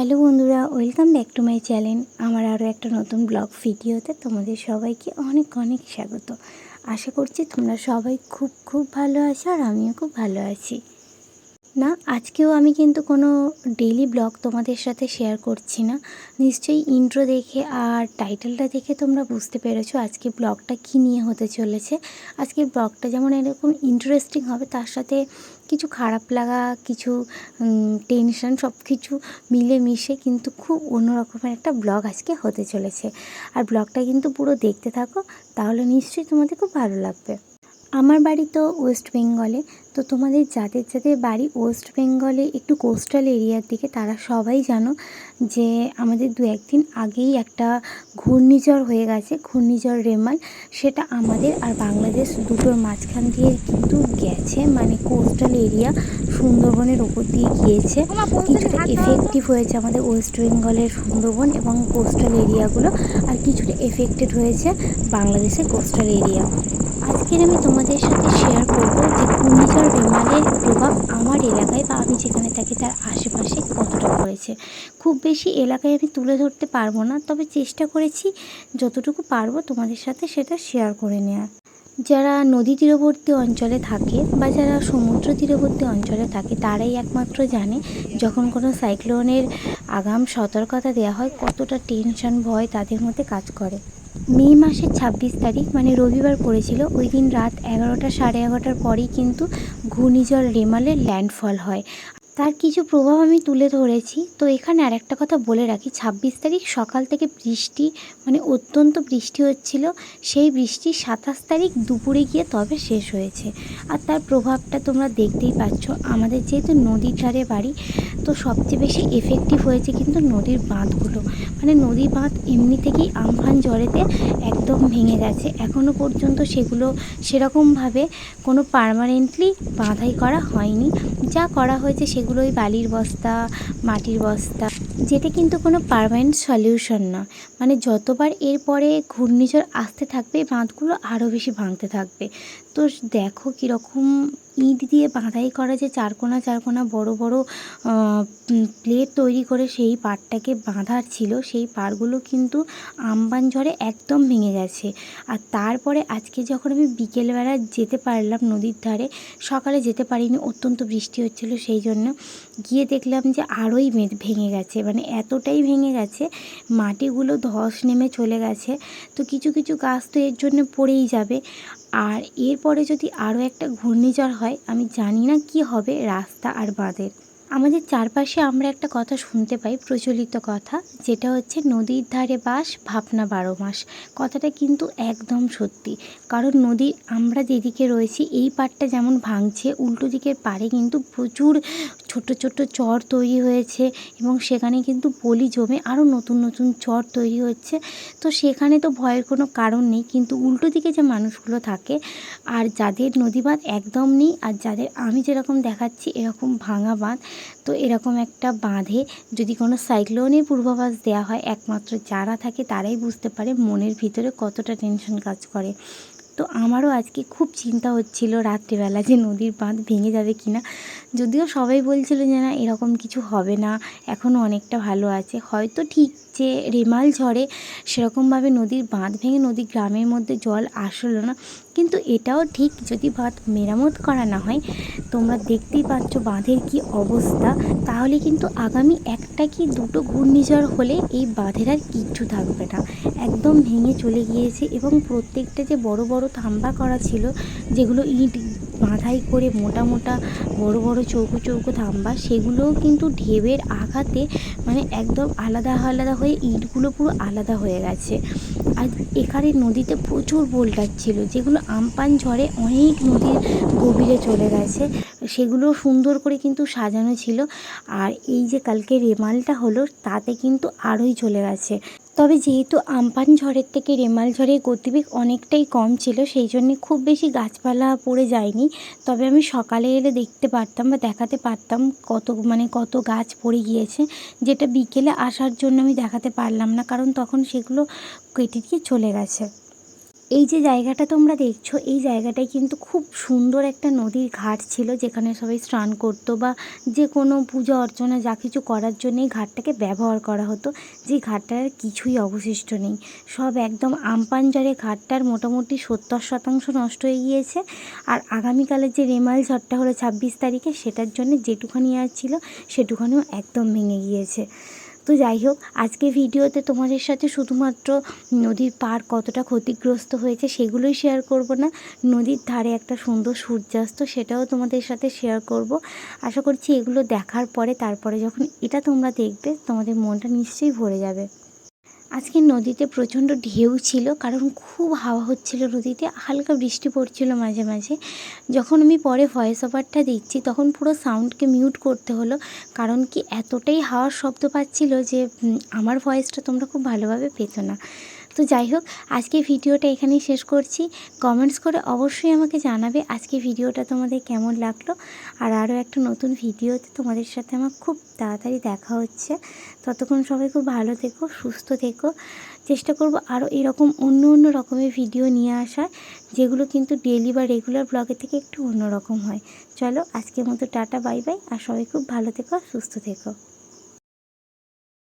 Hello বন্ধুরা, welcome back to my channel. আমার আরও একটা নতুন ব্লগ ভিডিওতে তোমাদের সবাইকে অনেক অনেক স্বাগত। আশা করছি তোমরা সবাই খুব খুব ভালো আছো আর আমিও খুব ভালো আছি। না, আজকেও আমি কিন্তু কোনো ডেলি ব্লগ তোমাদের সাথে শেয়ার করছি না। নিশ্চয়ই ইন্ট্রো দেখে আর টাইটেলটা দেখে তোমরা বুঝতে পেরেছ আজকে ব্লগটা কী নিয়ে হতে চলেছে। আজকে ব্লগটা যেমন এরকম ইন্টারেস্টিং হবে, তার সাথে কিছু খারাপ লাগা, কিছু টেনশন সব কিছু মিলে মিশে কিন্তু খুব অন্যরকমের একটা ব্লগ আজকে হতে চলেছে। আর ব্লগটা কিন্তু পুরো দেখতে থাকো, তাহলে নিশ্চয়ই তোমাদের খুব ভালো লাগবে। আমার বাড়ি তো ওয়েস্ট বেঙ্গলে তো তোমাদের যাদের যাদের বাড়ি ওয়েস্ট বেঙ্গলে একটু কোস্টাল এরিয়ার দিকে তারা সবাই জানো যে আমাদের দু একদিন আগেই একটা ঘূর্ণিঝড় হয়ে গেছে ঘূর্ণিঝড় রেমাল। সেটা আমাদের আর বাংলাদেশ দুটোর মাঝখান দিয়ে কিন্তু গেছে মানে কোস্টাল এরিয়া সুন্দরবনের ওপর দিয়ে গিয়েছে। কিছুটা এফেক্টিভ হয়েছে আমাদের ওয়েস্ট বেঙ্গলের সুন্দরবন এবং কোস্টাল এরিয়াগুলো আর কিছুটা এফেক্টেড হয়েছে বাংলাদেশের কোস্টাল এরিয়া। আজকের আমি তোমাদের সাথে শেয়ার করব যে ঘূর্ণিঝড় রেমালের প্রভাব আমার এলাকায় বা আমি যেখানে থাকি তার আশেপাশে কতটা পড়েছে। খুব বেশি এলাকায় আমি তুলে ধরতে পারব না, তবে চেষ্টা করেছি যতটুকু পারব তোমাদের সাথে সেটা শেয়ার করে নেওয়ার যারা নদী তীরবর্তী অঞ্চলে থাকে বা যারা সমুদ্র তীরবর্তী অঞ্চলে থাকে, তারাই একমাত্র জানে যখন কোনো সাইক্লোনের আগাম সতর্কতা দেওয়া হয় কতটা টেনশন ভয় তাদের মধ্যে কাজ করে। মে মাসের ছাব্বিশ তারিখ মানে রবিবার পড়েছিল। ওই দিন রাত এগারোটা সাড়ে এগারোটার পরেই কিন্তু ঘূর্ণিঝড় রেমালের ল্যান্ডফল হয়। তার কিছু প্রভাব আমি তুলে ধরেছি। তো এখানে আর একটা কথা বলে রাখি। ছাব্বিশ তারিখ সকাল থেকে বৃষ্টি মানে অত্যন্ত বৃষ্টি হচ্ছিল। সেই বৃষ্টি সাতাশ তারিখ দুপুরে গিয়ে তবে শেষ হয়েছে। আর তার প্রভাবটা তোমরা দেখতেই পাচ্ছ। আমাদের যেহেতু নদীর ধারে বাড়ি, তো সবচেয়ে বেশি এফেক্টিভ হয়েছে কিন্তু নদীর বাঁধগুলো। মানে নদী বাঁধ এমনি থেকেই আমফান ঝড়েতে একদম ভেঙে গেছে। এখনও পর্যন্ত সেগুলো সেরকমভাবে কোনো পারমানেন্টলি বাঁধাই করা হয়নি। যা করা হয়েছে সেগুলো ওই বালির বস্তা, মাটির বস্তা, যেটা কিন্তু কোনো পারমানেন্ট সলিউশন না। মানে যতবার এরপরে ঘূর্ণিঝড় আসতে থাকবে, বাঁধগুলো আরও বেশি ভাঙতে থাকবে। তো দেখো কীরকম ইট দিয়ে বাঁধাই করা যে চারকোনা চারকোনা বড় বড় প্লেট তৈরি করে সেই পাড়টাকে বাঁধার ছিল, সেই পাড়গুলো কিন্তু আমবান ঝড়ে একদম ভেঙে গেছে। আর তারপরে আজকে যখন আমি বিকেলবেলা যেতে পারলাম নদীর ধারে, সকালে যেতে পারিনি, অত্যন্ত বৃষ্টি হচ্ছিল সেই জন্য, গিয়ে দেখলাম যে আরোই ভেঙে গেছে মানে এতটাই ভেঙে গেছে, মাটিগুলো ধস নেমে চলে গেছে, তো কিছু কিছু গাছ তো এর জন্য পড়েই যাবে। আর এরপরে যদি আরও একটা ঘূর্ণিঝড় হয়, আমি জানি না কি হবে রাস্তা আর বাঁধের। আমাদের চারপাশে আমরা একটা কথা শুনতে পাই, প্রচলিত কথা, যেটা হচ্ছে নদীর ধারে বাস, ভাবনা বারো মাস। কথাটা কিন্তু একদম সত্যি। কারণ নদী আমরা যেদিকে রয়েছি, এই পাড়টা যেমন ভাঙছে, উল্টো দিকের পাড়ে কিন্তু প্রচুর ছোট ছোট চর তৈরি হয়েছে এবং সেখানে কিন্তু পলি জমে আরও নতুন নতুন চর তৈরি হচ্ছে। তো সেখানে তো ভয়ের কোনো কারণ নেই, কিন্তু উল্টো দিকে যে মানুষগুলো থাকে আর যাদের নদী বাঁধ একদম নেই আর যাদের আমি যেরকম দেখাচ্ছি এরকম ভাঙা বাঁধ, তো এরকম একটা বাঁধে যদি কোনো সাইক্লোনের পূর্বাভাস দেওয়া হয়, একমাত্র যারা থাকে তারাই বুঝতে পারে মনের ভিতরে কতটা টেনশন কাজ করে। তো আমারও আজকে খুব চিন্তা হচ্ছিল রাত্রিবেলা যে নদীর বাঁধ ভেঙে যাবে কি না যদিও সবাই বলছিল যে না, এরকম কিছু হবে না এখনও অনেকটা ভালো আছে। হয়তো ঠিক যে রেমাল ঝড়ে সেরকমভাবে নদীর বাঁধ ভেঙে নদী গ্রামের মধ্যে জল আসলো না। কিন্তু এটাও ঠিক যদি বাঁধ মেরামত করা না হয়, তোমরা দেখতেই পাচ্ছ বাঁধের কি অবস্থা। তাহলে কিন্তু আগামী একটা কি দুটো ঘূর্ণিঝড় হলে এই বাঁধের আর কিচ্ছু থাকবে না। একদম ভেঙে চলে গিয়েছে এবং প্রত্যেকটা যে বড় বড় থাম্বা করা ছিল, যেগুলো ইট বাঁধাই করে মোটা মোটা বড় বড় চৌকো চৌকো থাম্বা সেগুলোও কিন্তু ঢেবের আঘাতে মানে একদম আলাদা আলাদা হয়ে ইটগুলো পুরো আলাদা হয়ে গেছে। আর এখানে নদীতে প্রচুর বোল্ডার ছিল, যেগুলো আমপান ঝড়ে অনেক নদীর গভীরে চলে গেছে। সেগুলো সুন্দর করে কিন্তু সাজানো ছিল। আর এই যে কালকে রেমালটা হলো, তাতে কিন্তু আরোই চলে গেছে। তবে যেহেতু আমপান ঝড়ের থেকে রেমাল ঝড়ের গতিবেগ অনেকটাই কম ছিল, সেই জন্যে খুব বেশি গাছপালা পড়ে যায়নি। তবে আমি সকালে এলে দেখতে পারতাম বা দেখাতে পারতাম কত মানে কত গাছ পড়ে গিয়েছে, যেটা বিকেলে আসার জন্য আমি দেখাতে পারলাম না, কারণ তখন সেগুলো কেটে দিয়ে চলে গেছে। এই যে জায়গাটা তোমরা দেখছ, এই জায়গাটায় কিন্তু খুব সুন্দর একটা নদীর ঘাট ছিল, যেখানে সবাই স্নান করতো বা যে কোনো পূজা অর্চনা যা কিছু করার জন্য এই ঘাটটাকে ব্যবহার করা হতো। যে ঘাটটার কিছুই অবশিষ্ট নেই। সব একদম আমপান জলে ঘাটটার মোটামুটি সত্তর শতাংশ নষ্ট হয়ে গিয়েছে। আর আগামীকালের যে রেমাল ঝড়টা হলো ছাব্বিশ তারিখে, সেটার জন্য যেটুখানি আর ছিল, সেটুখানিও একদম ভেঙে গিয়েছে। তো যাই হোক আজকে ভিডিওতে তোমাদের সাথে শুধুমাত্র নদীর পার কতটা ক্ষতিগ্রস্ত হয়েছে সেগুলোই শেয়ার করব না। নদীর ধারে একটা সুন্দর সূর্যাস্ত, সেটাও তোমাদের সাথে শেয়ার করব। আশা করছি এগুলো দেখার পরে, তারপরে যখন এটা তোমরা দেখবে, তোমাদের মনটা নিশ্চয়ই ভরে যাবে। আজকে নদীতে প্রচণ্ড ঢেউ ছিল, কারণ খুব হাওয়া হচ্ছিল নদীতে, হালকা বৃষ্টি পড়ছিল মাঝে মাঝে। যখন আমি পরে ভয়েস ওভারটা দিচ্ছি তখন পুরো সাউন্ডকে মিউট করতে হলো, কারণ কি এতটাই হাওয়ার শব্দ পাচ্ছিল যে আমার ভয়েসটা তোমরা খুব ভালোভাবে পেতো না। তো যাই হোক, আজকে ভিডিওটা এখানেই শেষ করছি। কমেন্টস করে অবশ্যই আমাকে জানাবে আজকে ভিডিওটা তোমাদের কেমন লাগল। আর আরও একটা নতুন ভিডিওতে তোমাদের সাথে আমার খুব তাড়াতাড়ি দেখা হচ্ছে। ততক্ষণ সবাই খুব ভালো থেকো, সুস্থ থেকো। চেষ্টা করব আরও এরকম অন্য অন্য রকমের ভিডিও নিয়ে আসার, যেগুলো কিন্তু ডেলি বা রেগুলার ব্লগের থেকে একটু অন্যরকম হয়। চলো আজকের মতো টাটা বাই বাই আর সবাই খুব ভালো থেকো, সুস্থ থেকো।